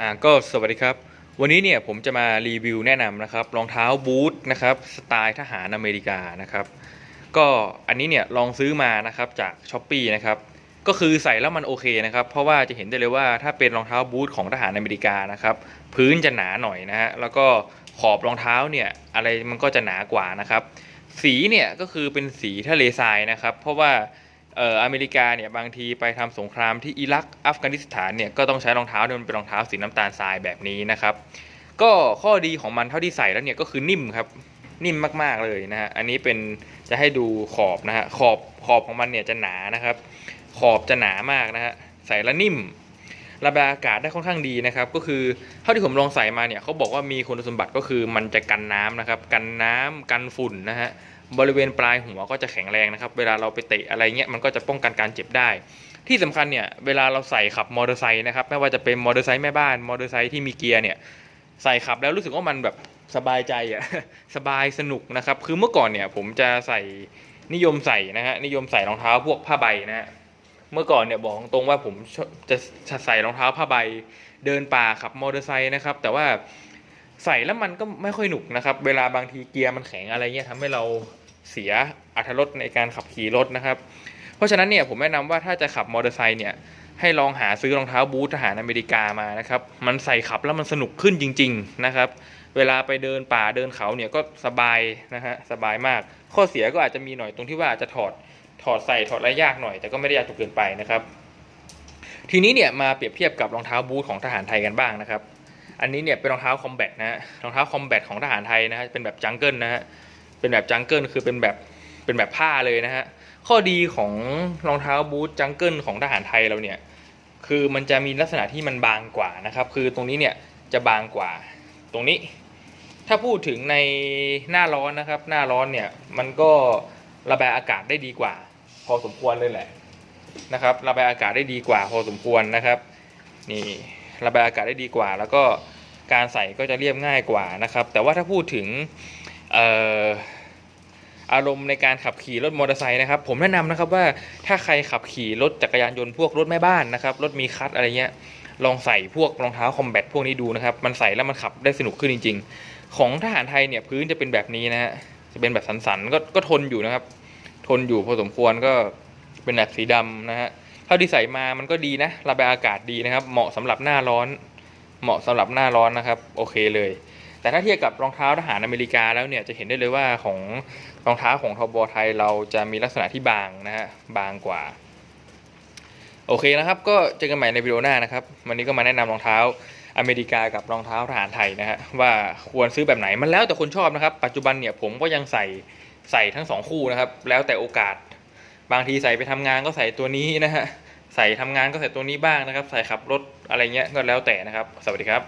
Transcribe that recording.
อ่าก็สวัสดีครับ วันนี้เนี่ยผมจะมารีวิวแนะนำนะครับรองเท้าบูทนะครับสไตล์ทหารอเมริกานะครับก็อันนี้เนี่ยลองซื้อมานะครับจากช้อปปีนะครับก็คือใส่แล้วมันโอเคนะครับเพราะว่าจะเห็นได้เลยว่าถ้าเป็นรองเท้าบูทของทหารอเมริกานะครับพื้นจะหนาหน่อยนะฮะแล้วก็ขอบรองเท้าเนี่ยอะไรมันก็จะหนากว่านะครับสีเนี่ยก็คือเป็นสีทะเลทรายนะครับเพราะว่า อ่ออเมริกาเนี่ยบางทีไปทำสงครามที่อิรักอัฟกานิสถานเนี่ยก็ต้องใช้รองเท้าเนี่ยมันเป็นรองเท้าสีน้ำตาลทรายแบบนี้นะครับ ก็ข้อดีของมันเท่าที่ใส่แล้วเนี่ยก็คือนิ่มครับนิ่มมากๆเลยนะฮะอันนี้เป็นจะให้ดูขอบนะฮะขอบขอบของมันเนี่ยจะหนานะครับ ขอบจะหนามากนะฮะใส่แล้วนิ่ม ระบายอากาศได้ค่อนข้างดีนะครับ ก็คือเท่าที่ผมลองใส่มาเนี่ยเขาบอกว่ามีคุณสมบัติก็คือมันจะกันน้ำนะครับ กันน้ำกันฝุ่นนะฮะบริเวณปลายหัวก็จะแข็งแรงนะครับ เวลาเราไปเตะอะไรเงี้ยมันก็จะป้องกันการเจ็บได้ ที่สำคัญเนี่ยเวลาเราใส่ขับมอเตอร์ไซค์นะครับไม่ว่าจะเป็นมอเตอร์ไซค์แม่บ้านมอเตอร์ไซค์ที่มีเกียร์เนี่ยใส่ขับแล้วรู้สึกว่ามันแบบสบายใจอะสบายสนุกนะครับ คือเมื่อก่อนเนี่ยผมจะใส่นิยมใส่นะฮะนิยมใส่รองเท้าพวกผ้าใบนะฮะ เมื่อก่อนเนี่ยบอกตรงว่าผมจะใส่รองเท้าผ้าใบเดินป่าขับมอเตอร์ไซค์นะครับ แต่ว่าใส่แล้วมันก็ไม่ค่อยหนุกนะครับ เวลาบางทีเกียร์มันแข็งอะไรเงี้ยทำให้เราเสียอัตรถรสในการขับขี่รถนะครับ เพราะฉะนั้นเนี่ยผมแนะนำว่าถ้าจะขับมอเตอร์ไซค์เนี่ยให้ลองหาซื้อรองเท้าบูททหารอเมริกามานะครับ มันใส่ขับแล้วมันสนุกขึ้นจริง ๆนะครับ เวลาไปเดินป่าเดินเขาเนี่ยก็สบายนะฮะสบายมาก ข้อเสียก็อาจจะมีหน่อยตรงที่ว่าอาจจะถอดถอดใส่ถอดอะไรยากหน่อยแต่ก็ไม่ได้ยากจนเกินไปนะครับ ทีนี้เนี่ยมาเปรียบเทียบกับรองเท้าบูทของทหารไทยกันบ้างนะครับ อันนี้เนี่ยเป็นรองเท้าคอมแบทนะฮะรองเท้าคอมแบทของทหารไทยนะฮะเป็นแบบจังเกิลนะฮะเป็นแบบจังเกิลคือเป็นแบบเป็นแบบผ้าเลยนะฮะ ข้อดีของรองเท้าบูทจังเกิลของทหารไทยเราเนี่ยคือมันจะมีลักษณะที่มันบางกว่านะครับคือตรงนี้เนี่ยจะบางกว่าตรงนี้ ถ้าพูดถึงในหน้าร้อนนะครับ หน้าร้อนเนี่ยมันก็ระบายอากาศได้ดีกว่า พอสมควรเลยแหละนะครับระบายอากาศได้ดีกว่า พอสมควรนะครับนี่ระบายอากาศได้ดีกว่า แล้วก็การใส่ก็จะเรียบง่ายกว่านะครับ แต่ว่าถ้าพูดถึงเอารมณ์ในการขับขี่รถมอเตอร์ไซค์นะครับ ผมแนะนำนะครับว่าถ้าใครขับขี่รถจักรยานยนต์พวกรถแม่บ้านนะครับรถมีคัทอะไรเงี้ยลองใส่พวกรองเท้าคอมแบทพวกนี้ดูนะครับมันใส่แล้วมันขับได้สนุกขึ้นจริง ๆ ของทหารไทยเนี่ยพื้นจะเป็นแบบนี้นะฮะจะเป็นแบบสันๆก็ก็ทนอยู่นะครับ ทนอยู่พอสมควรก็เป็นแบบสีดำนะฮะเท่าที่ใส่มามันก็ดีนะระบายอากาศดีนะครับ เหมาะสำหรับหน้าร้อน เหมาะสำหรับหน้าร้อนนะครับ โอเคเลย แต่ถ้าเทียบกับรองเท้าทหารอเมริกาแล้วเนี่ยจะเห็นได้เลยว่าของรองเท้าของทบไทยเราจะมีลักษณะที่บางนะฮะบางกว่า โอเคนะครับ ก็เจอกันใหม่ในวิดีโอหน้านะครับ วันนี้ก็มาแนะนำรองเท้าอเมริกากับรองเท้าทหารไทยนะฮะว่าควรซื้อแบบไหนมันแล้วแต่คนชอบนะครับ ปัจจุบันเนี่ยผมก็ยังใส่ใส่ทั้งสองคู่นะครับ แล้วแต่โอกาส บางทีใส่ไปทำงานก็ใส่ตัวนี้นะฮะใส่ทำงานก็ใส่ตัวนี้บ้างนะครับ ใส่ขับรถอะไรเงี้ยก็แล้วแต่นะครับ สวัสดีครับ